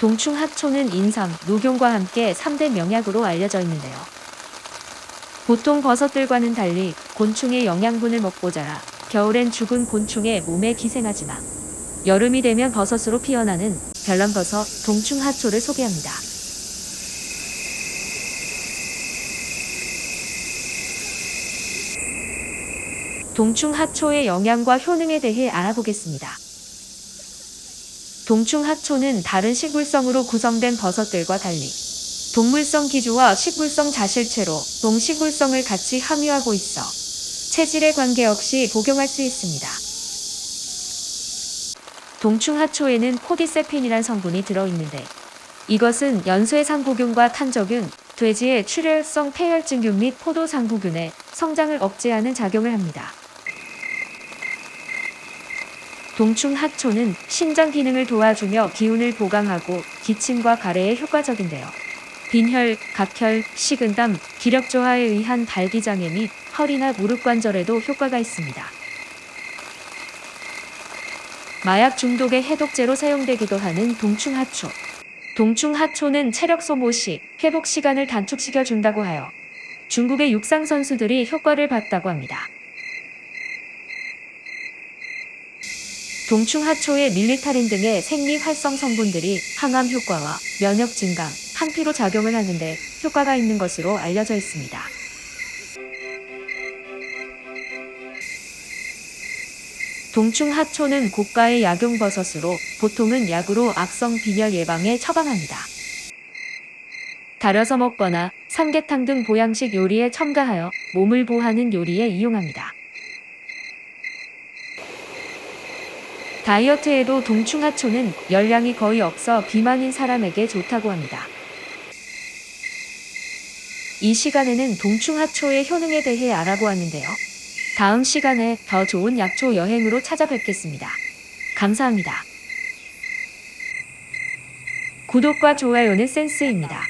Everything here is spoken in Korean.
동충하초는 인삼, 녹용과 함께 3대 명약으로 알려져 있는데요. 보통 버섯들과는 달리 곤충의 영양분을 먹고 자라 겨울엔 죽은 곤충의 몸에 기생하지만 여름이 되면 버섯으로 피어나는 별남버섯 동충하초를 소개합니다. 동충하초의 영양과 효능에 대해 알아보겠습니다. 동충하초는 다른 식물성으로 구성된 버섯들과 달리 동물성 기주와 식물성 자실체로 동식물성을 같이 함유하고 있어 체질에 관계없이 복용할 수 있습니다. 동충하초에는 코디세핀이란 성분이 들어있는데 이것은 연쇄상구균과 탄저균, 돼지의 출혈성 폐혈증균 및 포도상구균의 성장을 억제하는 작용을 합니다. 동충하초는 신장 기능을 도와주며 기운을 보강하고 기침과 가래에 효과적인데요. 빈혈, 각혈, 식은땀, 기력 저하에 의한 발기 장애 및 허리나 무릎 관절에도 효과가 있습니다. 마약 중독의 해독제로 사용되기도 하는 동충하초. 동충하초는 체력 소모 시 회복 시간을 단축시켜 준다고 하여 중국의 육상 선수들이 효과를 봤다고 합니다. 동충하초의 밀리타린 등의 생리 활성 성분들이 항암 효과와 면역 증강, 항피로 작용을 하는데 효과가 있는 것으로 알려져 있습니다. 동충하초는 고가의 약용버섯으로 보통은 약으로 악성 빈혈 예방에 처방합니다. 달여서 먹거나 삼계탕 등 보양식 요리에 첨가하여 몸을 보하는 요리에 이용합니다. 다이어트에도 동충하초는 열량이 거의 없어 비만인 사람에게 좋다고 합니다. 이 시간에는 동충하초의 효능에 대해 알아보았는데요. 다음 시간에 더 좋은 약초 여행으로 찾아뵙겠습니다. 감사합니다. 구독과 좋아요는 센스입니다.